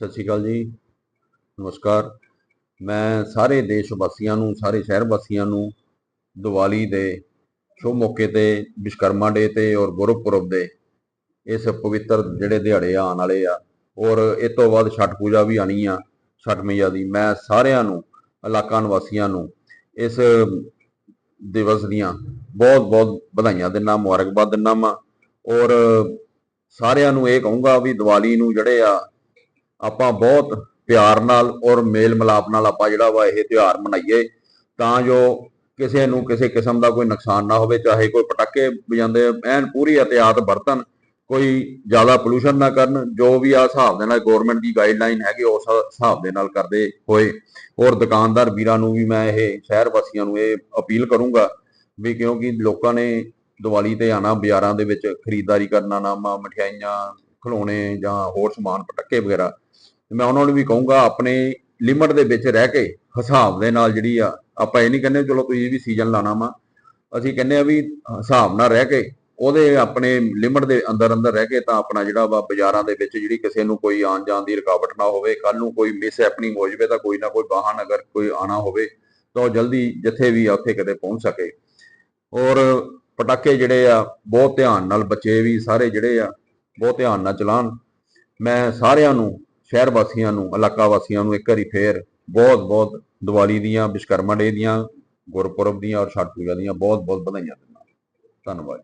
ਸਤਿ ਸ਼੍ਰੀ ਅਕਾਲ ਜੀ। ਨਮਸਕਾਰ। ਮੈਂ ਸਾਰੇ ਦੇਸ਼ ਵਾਸੀਆਂ ਨੂੰ, ਸਾਰੇ ਸ਼ਹਿਰ ਵਾਸੀਆਂ ਨੂੰ ਦੀਵਾਲੀ ਦੇ ਸ਼ੁਭ ਮੌਕੇ ਤੇ ਵਿਸ਼ਕਰਮਾ ਡੇ ਤੇ ਔਰ ਗੁਰਪੁਰਬ ਦੇ ਇਸ ਪਵਿੱਤਰ ਜਿਹੜੇ ਦਿਹਾੜੇ ਆਉਣ ਵਾਲੇ ਆ, ਔਰ ਇਸ ਤੋਂ ਬਾਅਦ ਛਠ ਪੂਜਾ ਵੀ ਆਣੀ ਆ, ਛਠ ਮਈਆ ਦੀ। ਮੈਂ ਸਾਰਿਆਂ ਨੂੰ, ਇਲਾਕਾ ਨਿਵਾਸੀਆਂ ਨੂੰ ਇਸ ਦਿਵਸ ਦੀਆਂ ਬਹੁਤ ਬਹੁਤ ਵਧਾਈਆਂ ਦਿੰਦਾ ਮੁਬਾਰਕਬਾਦ ਦਿੰਦਾ ਵਾਂ। ਔਰ ਸਾਰਿਆਂ ਨੂੰ ਇਹ ਕਹੂੰਗਾ ਵੀ ਦੀਵਾਲੀ ਨੂੰ ਜਿਹੜੇ ਆ ਆਪਾਂ ਬਹੁਤ ਪਿਆਰ ਨਾਲ ਔਰ ਮੇਲ ਮਿਲਾਪ ਨਾਲ ਆਪਾਂ ਜਿਹੜਾ ਵਾ ਇਹ ਤਿਉਹਾਰ ਮਨਾਈਏ, ਤਾਂ ਜੋ ਕਿਸੇ ਨੂੰ ਕਿਸੇ ਕਿਸਮ ਦਾ ਕੋਈ ਨੁਕਸਾਨ ਨਾ ਹੋਵੇ, ਚਾਹੇ ਕੋਈ ਪਟਾਕੇ ਵਜਾਉਂਦੇ, ਐਨ ਪੂਰੀ ਇhtiyਾਤ ਵਰਤਣ ਕੋਈ ਜ਼ਿਆਦਾ ਪੋਲੂਸ਼ਨ ਨਾ ਕਰਨ, ਜੋ ਵੀ ਆ ਹਿਸਾਬ ਦੇ ਨਾਲ ਗਵਰਨਮੈਂਟ ਦੀ ਗਾਈਡਲਾਈਨ ਹੈਗੀ, ਉਸ ਹਿਸਾਬ ਦੇ ਨਾਲ ਕਰਦੇ ਹੋਏ। ਔਰ ਦੁਕਾਨਦਾਰ ਵੀਰਾਂ ਨੂੰ ਵੀ ਮੈਂ ਇਹ ਸ਼ਹਿਰ ਵਾਸੀਆਂ ਨੂੰ ਇਹ ਅਪੀਲ ਕਰੂੰਗਾ ਵੀ ਕਿਉਂਕਿ ਲੋਕਾਂ ਨੇ ਦੀਵਾਲੀ ਤੇ ਆਣਾ ਬਾਜ਼ਾਰਾਂ ਦੇ ਵਿੱਚ ਖਰੀਦਦਾਰੀ ਕਰਨਾ ਨਾ ਮਠਿਆਈਆਂ ਖਿਡੌਣੇ ਜਾਂ ਹੋਰ ਸਮਾਨ ਪਟਾਕੇ ਵਗੈਰਾ ਮੈਂ ਉਹਨਾਂ ਨੂੰ ਵੀ ਕਹੂੰਗਾ ਆਪਣੇ ਲਿਮਟ ਦੇ ਵਿੱਚ ਰਹਿ ਕੇ ਹਿਸਾਬ ਦੇ ਨਾਲ ਜਿਹੜੀ ਆ, ਆਪਾਂ ਇਹ ਨਹੀਂ ਕਹਿੰਦੇ ਚਲੋ ਤੁਸੀਂ ਵੀ ਸੀਜ਼ਨ ਲਾਣਾ ਵਾ, ਅਸੀਂ ਕਹਿੰਦੇ ਆ ਵੀ ਹਿਸਾਬ ਨਾਲ ਰਹਿ ਕੇ ਉਹਦੇ ਆਪਣੇ ਲਿਮਟ ਦੇ ਅੰਦਰ ਅੰਦਰ ਰਹਿ ਕੇ ਤਾਂ ਆਪਣਾ ਜਿਹੜਾ ਵਾ ਬਾਜ਼ਾਰਾਂ ਦੇ ਵਿੱਚ ਜਿਹੜੀ ਕਿਸੇ ਨੂੰ ਕੋਈ ਆਉਣ ਜਾਣ ਦੀ ਰੁਕਾਵਟ ਨਾ ਹੋਵੇ ਕੱਲ ਨੂੰ ਕੋਈ ਮਿਸ ਹੈਪਨਿੰਗ ਹੋ ਜਾਵੇ ਤਾਂ ਕੋਈ ਨਾ ਕੋਈ ਵਾਹਨ ਅਗਰ ਕੋਈ ਆਣਾ ਹੋਵੇ ਤਾਂ ਉਹ ਜਲਦੀ ਜਿੱਥੇ ਵੀ ਆ ਉੱਥੇ ਕਿਤੇ ਪਹੁੰਚ ਸਕੇ। ਔਰ ਪਟਾਕੇ ਜਿਹੜੇ ਆ, ਬਹੁਤ ਧਿਆਨ ਨਾਲ ਬੱਚੇ ਵੀ ਸਾਰੇ ਜਿਹੜੇ ਆ ਬਹੁਤ ਧਿਆਨ ਨਾਲ ਚਲਾਉਣ। ਮੈਂ ਸਾਰਿਆਂ ਨੂੰ, ਸ਼ਹਿਰ ਵਾਸੀਆਂ ਨੂੰ, ਇਲਾਕਾ ਵਾਸੀਆਂ ਨੂੰ ਇੱਕ ਵਾਰੀ ਫੇਰ ਬਹੁਤ ਬਹੁਤ ਦੀਵਾਲੀ ਦੀਆਂ ਵਿਸ਼ਕਰਮਾ ਡੇ ਦੀਆਂ, ਗੁਰਪੁਰਬ ਦੀਆਂ ਔਰ ਛਠ ਪੂਜਾ ਦੀਆਂ ਬਹੁਤ ਬਹੁਤ ਵਧਾਈਆਂ ਦਿੰਦਾ। ਧੰਨਵਾਦ।